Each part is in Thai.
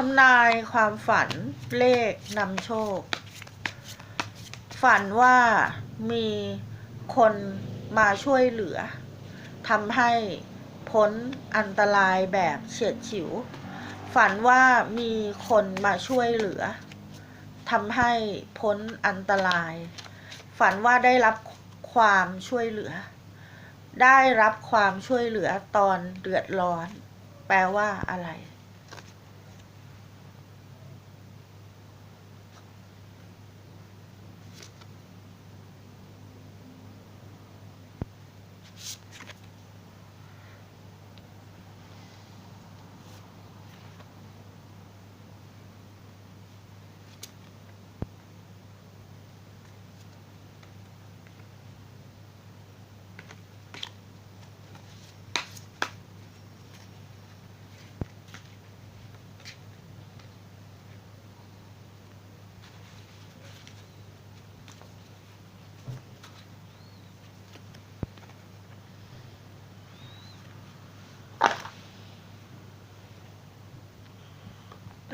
ทำนายความฝันเลขนำโชค ฝันว่ามีคนมาช่วยเหลือทำให้พ้นอันตรายแบบเฉียดฉิว ฝันว่ามีคนมาช่วยเหลือทำให้พ้นอันตราย ฝันว่าได้รับความช่วยเหลือ ได้รับความช่วยเหลือตอนเดือดร้อน แปลว่าอะไร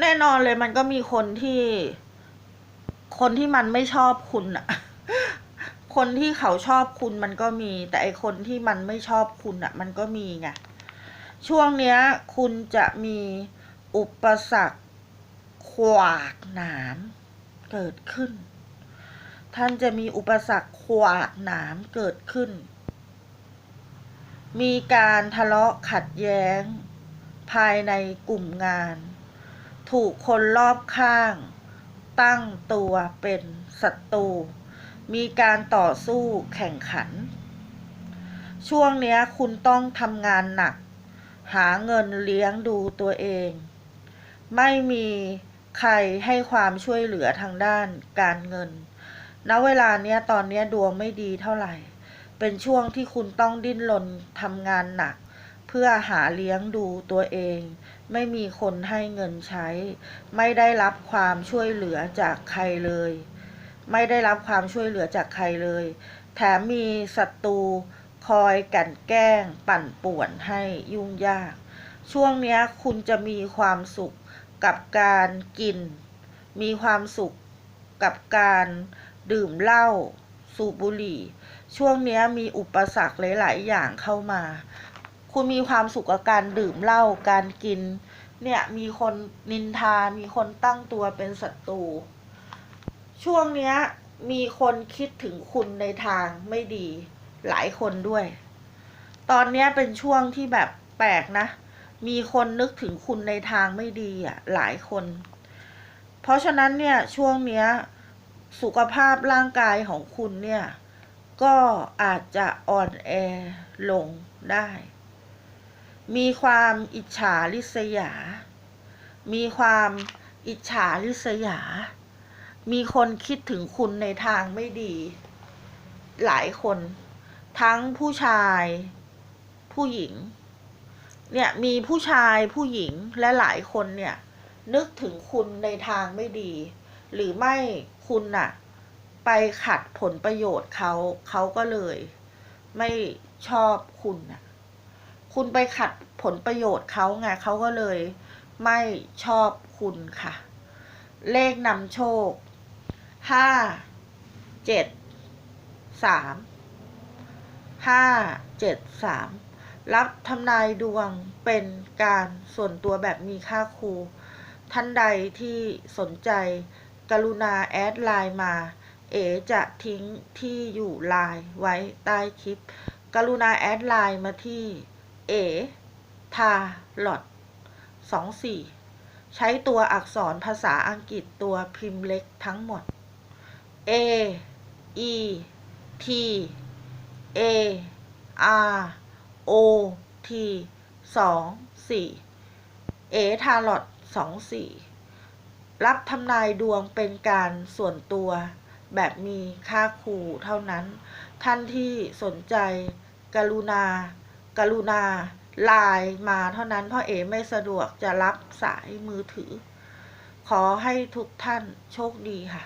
แน่นอนเลยมันก็มีคนที่ คนที่มันไม่ชอบคุณอะคนที่เขาชอบคุณมันก็มี แต่ไอคนที่มันไม่ชอบคุณอะมันก็มีไงช่วงเนี้ย คุณจะมีอุปสรรคขวากหนามเกิดขึ้น ท่านจะมีอุปสรรคขวากหนามเกิดขึ้น มีการทะเลาะขัดแย้ง ภายในกลุ่มงาน ถูกคนรอบข้าง ตั้งตัวเป็นศัตรู มีการต่อสู้แข่งขัน ช่วงเนี้ยคุณต้องทำงานหนัก หาเงินเลี้ยงดูตัวเอง ไม่มีใครให้ความช่วยเหลือทางด้านการเงิน ณ เวลาเนี้ยตอนเนี้ยดวงไม่ดีเท่าไหร่ เป็นช่วงที่คุณต้องดิ้นรนทำงานหนัก พื่อหาเลี้ยงดูตัวเอง ไม่มีคนให้เงินใช้ ไม่ได้รับความช่วยเหลือจากใครเลย ไม่ได้รับความช่วยเหลือจากใครเลย แถมมีศัตรูคอยกลั่นแกล้งปั่นป่วนให้ยุ่งยาก ช่วงนี้คุณจะมีความสุขกับการกิน มีความสุขกับการดื่มเหล้าสูบบุหรี่ ช่วงนี้มีอุปสรรคหลาย ๆ อย่างเข้ามา คุณมีความสุขกับการดื่มเหล้าการกิน เนี่ยมีคนนินทา มีคนตั้งตัวเป็นศัตรู ช่วงเนี้ยมีคนคิดถึงคุณในทางไม่ดีหลายคนด้วย ตอนเนี้ยเป็นช่วงที่แบบแปลกนะ มีคนนึกถึงคุณในทางไม่ดีอะหลายคน เพราะฉะนั้นเนี่ยช่วงเนี้ยสุขภาพร่างกายของคุณเนี่ย ก็อาจจะอ่อนแอลงได้ มีความอิจฉาริษยา มีความอิจฉาริษยา มีคนคิดถึงคุณในทางไม่ดี หลายคน ทั้งผู้ชาย ผู้หญิง เนี่ยมีผู้ชายผู้หญิงและหลายคนเนี่ย นึกถึงคุณในทางไม่ดี หรือไม่คุณน่ะ ไปขัดผลประโยชน์เขาเขาก็เลย ไม่ชอบคุณน่ะ คุณไปขัดผลประโยชน์เขาไงเขาก็เลยไม่ชอบคุณค่ะ เลขนำโชคห้าเจ็ดสามห้าเจ็ดสามรับทำนายดวงเป็นการส่วนตัวแบบมีค่าครู ท่านใดที่สนใจกรุณาแอดไลน์มา เอจะทิ้งที่อยู่ไลน์ไว้ใต้คลิป กรุณาแอดไลน์มาที่ เอทาลอดสองสี่ใช้ตัวอักษรภาษาอังกฤษตัวพิมพ์เล็กทั้งหมด A E T A R O T สองสี่เอทาลอดสองสี่รับทำนายดวงเป็นการส่วนตัว แบบมีค่าครูเท่านั้น ท่านที่สนใจกรุณา กรุณาไลน์มาเท่านั้นเพราะเอไม่สะดวกจะรับสายมือถือ ขอให้ทุกท่านโชคดีค่ะ